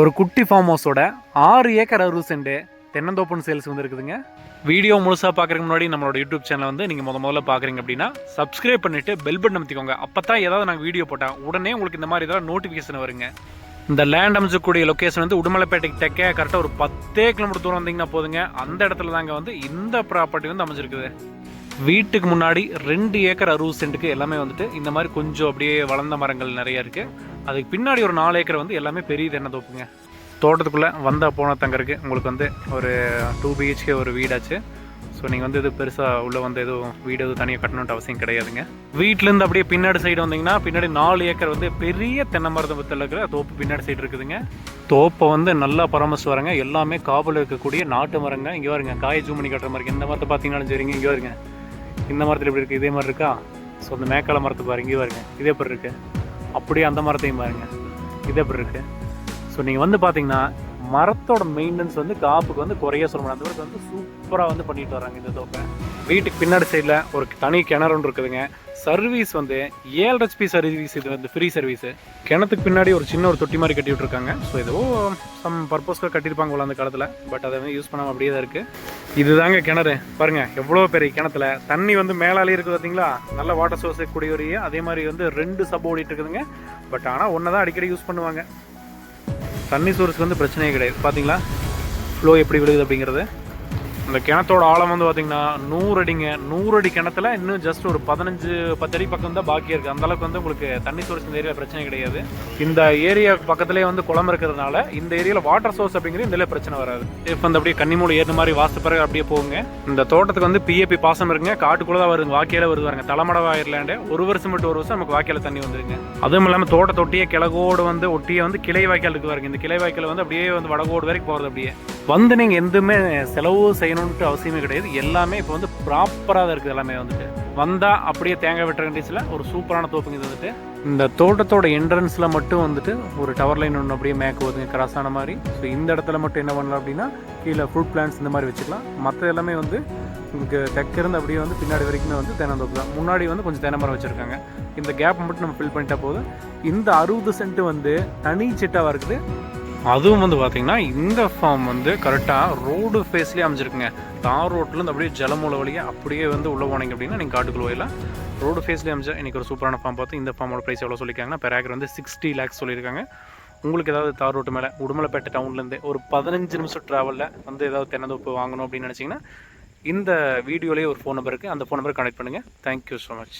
ஒரு குட்டி ஃபார்ம் ஹவுஸோட ஆறு ஏக்கர் அறுபது சென்ட் தென்னந்தோப்பன் சேல்ஸ் வந்து இருக்குதுங்க வீடியோ முழுசாக பார்க்குறதுக்கு முன்னாடி நம்மளோட யூடியூப் சேனலை வந்து நீங்கள் முத முதல்ல பார்க்குறீங்க அப்படின்னா சப்ஸ்கிரைப் பண்ணிவிட்டு பெல் பட்டன் அமைத்திக்கோங்க. அப்போ தான் ஏதாவது நாங்கள் வீடியோ போட்டால் உடனே உங்களுக்கு இந்த மாதிரி ஏதாவது நோட்டிஃபிகேஷன் வருங்க. இந்த லேண்ட் அமைச்சக்கூடிய லொக்கேஷன் வந்து உடுமலைப்பேட்டைக்கு தெற்கே கரெக்டாக ஒரு பத்தே கிலோமீட்டர் தூரம் வந்தீங்கன்னா போதுங்க. அந்த இடத்துல தாங்க வந்து இந்த ப்ராப்பர்ட்டி வந்து அமைஞ்சிருக்குது. வீட்டுக்கு முன்னாடி ரெண்டு ஏக்கர் அறுபது சென்ட்டுக்கு எல்லாமே வந்துட்டு இந்த மாதிரி கொஞ்சம் அப்படியே வளர்ந்த மரங்கள் நிறைய இருக்குது அதுக்கு பின்னாடி ஒரு நாலு ஏக்கர் வந்து எல்லாமே பெரிய தென்னந்தோப்புங்க தோட்டத்துக்குள்ளே வந்தால் போன தங்கருக்கு உங்களுக்கு வந்து ஒரு டூ பிஹெச்கே ஒரு வீடாச்சு. ஸோ நீங்கள் வந்து இது பெருசாக உள்ளே வந்து எதுவும் வீடு எதுவும் தனியாக கட்டணுன்ற அவசியம் கிடையாதுங்க. வீட்டிலேருந்து அப்படியே பின்னாடி சைடு வந்தீங்கன்னா பின்னாடி நாலு ஏக்கர் வந்து பெரிய தென்னை மரத்தை இருக்கிற தோப்பு பின்னாடி சைடு இருக்குதுங்க. தோப்பை வந்து நல்லா பராமரிச்சு வரங்க. எல்லாமே காவல் இருக்கக்கூடிய நாட்டு மரங்க. இங்கே வருங்க காய ஜூம் பண்ணி கட்டுற மாதிரி. இந்த மரத்தை பார்த்தீங்கன்னாலும் சரிங்க. இங்கே வருங்க இந்த மரத்தில் எப்படி இருக்குது இதே மாதிரி இருக்கா? ஸோ அந்த மேக்கால மரத்தை பாருங்க. இங்கே வருங்க இதே மாதிரி இருக்கு? அப்படியே அந்த மரத்தையும் பாருங்கள் இது எப்படி இருக்கு? ஸோ நீங்கள் வந்து பார்த்தீங்கன்னா மரத்தோட மெயின்டெனன்ஸ் வந்து காப்புக்கு வந்து குறைய சொல்ல முடியாது. அந்த அளவுக்கு வந்து சூப்பராக வந்து பண்ணிட்டு வராங்க இந்த தோப்பை. வீட்டுக்கு பின்னாடி சைடில் ஒரு தனி கிணறு ஒன்று இருக்குதுங்க. சர்வீஸ் வந்து ஏழு ஹெச்பி சர்வீஸ் இது வந்து ஃப்ரீ சர்வீஸ் கிணத்துக்கு பின்னாடி ஒரு சின்ன ஒரு தொட்டி மாதிரி கட்டி விட்டுருக்காங்க ஸோ ஏதோ சம் பர்பஸ்க்காக கட்டியிருப்பாங்க போல அந்த காலத்தில். பட் அதை வந்து யூஸ் பண்ணாமல் அப்படியே தான் இருக்குது இதுதாங்க கிணறு. பாருங்க எவ்வளோ பெரிய கிணத்துல தண்ணி வந்து மேலாலே இருக்குது பார்த்தீங்களா நல்ல வாட்டர் சோர்ஸ் கூடிய அதே மாதிரி வந்து ரெண்டு சப் ஓடிட்டு இருக்குதுங்க. பட் ஆனால் ஒன்று தான் அடிக்கடி யூஸ் பண்ணுவாங்க. தண்ணி சோர்ஸ்க்கு வந்து பிரச்சனையே கிடையாது. பார்த்தீங்களா ஃப்ளோ எப்படி விழுகுது அப்படிங்கிறது. இந்த கிணத்தோட ஆழம் வந்து பார்த்தீங்கன்னா நூறு அடிங்க நூறு அடி கிணத்துல இன்னும் ஜஸ்ட் ஒரு பதினஞ்சு பத்து அடி பக்கம் தான் பாக்கி இருக்குது அந்த அளவுக்கு வந்து உங்களுக்கு தண்ணி சோர்ஸ் இந்த ஏரியா பிரச்சனை கிடையாது. இந்த ஏரியா பக்கத்துலேயே வந்து குளம் இருக்கிறதுனால இந்த ஏரியாவில் வாட்டர் சோர்ஸ் அப்படிங்கிறது இதில் பிரச்சனை வராது. இப்போ வந்து அப்படியே கன்னிமூல ஏறின மாதிரி வாஸ்து பிறகு அப்படியே போகுங்க. இந்த தோட்டத்துக்கு வந்து பிஏபி பாசம் இருக்குங்க. காட்டுக்குள்ளே தான் வருது வாக்கியில் வருது பாருங்க. தலைமட வாயிர்லாண்டு ஒரு வருஷம் மட்டும் ஒரு வருஷம் நமக்கு வாக்கியில் தண்ணி வந்துருங்க. அதுவும் இல்லாமல் தோட்ட தொட்டியே கிழகோடு வந்து ஒட்டியே வந்து கிளை வாய்க்கால் இருக்கு பாருங்க. இந்த கிளை வாய்க்கால் வந்து அப்படியே வந்து வடகோடு வரைக்கும் போகிறது அப்படியே. வந்து நீங்கள் எதுவுமே செலவு செய்யணுன்ட்டு அவசியமே கிடையாது. எல்லாமே இப்போ வந்து ப்ராப்பராக தான் இருக்குது எல்லாமே வந்துட்டு. வந்தால் அப்படியே தேங்காய் வெட்டுற கண்டிஷனில் ஒரு சூப்பரான தோப்புங்க இது வந்துட்டு. இந்த தோட்டத்தோட என்ட்ரன்ஸில் மட்டும் வந்துட்டு ஒரு டவர் லைன் ஒன்று அப்படியே மேக் போகுதுங்க கிராஸ் ஆன மாதிரி. ஸோ இந்த இடத்துல மட்டும் என்ன பண்ணலாம் அப்படின்னா கீழே ஃப்ரூட் பிளான்ஸ் இந்த மாதிரி வச்சுக்கலாம். மற்ற எல்லாமே வந்து உங்களுக்கு தெற்கிருந்து அப்படியே வந்து பின்னாடி வரைக்குமே வந்து தென்னந்தோப்பு தான். முன்னாடி வந்து கொஞ்சம் தென்னை மரம் வச்சுருக்காங்க. இந்த கேப் மட்டும் நம்ம ஃபில் பண்ணிட்டா போதும். இந்த அறுபது சென்ட் வந்து தனி சிட்டாவாக இருக்குது. அதுவும் வந்து பார்த்தீங்கன்னா இந்த ஃபார்ம் வந்து கரெக்டாக ரோடு ஃபேஸ்லேயே அமைஞ்சிருக்குங்க. தார் ரோட்லேருந்து அப்படியே ஜலமூல வழியாக அப்படியே வந்து உள்ளே போனீங்க அப்படின்னா நீங்கள் காட்டுக்குள்ள போயிடலாம். ரோடு ஃபேஸ்லேயே அமைச்சா இன்றைக்கி ஒரு சூப்பரான ஃபார்ம் பார்த்து இந்த ஃபார்மோட ப்ரைஸ் எவ்வளோ சொல்லியிருக்காங்கன்னா பெர் ஏக்கர் வந்து சிக்ஸ்டி லேக்ஸ் சொல்லியிருக்காங்க. உங்களுக்கு ஏதாவது தார் ரோட்டு மேலே உடுமலைப்பேட்டை டவுன்லேருந்து ஒரு பதினஞ்சு நிமிஷம் ட்ராவலில் வந்து ஏதாவது தென்னந்தோப்பு வாங்கணும் அப்படின்னு நினச்சிங்கன்னா இந்த வீடியோலேயே ஒரு ஃபோன் நம்பர் இருக்குது அந்த ஃபோன் நம்பர் கனெக்ட் பண்ணுங்கள் தேங்க்யூ ஸோ மச்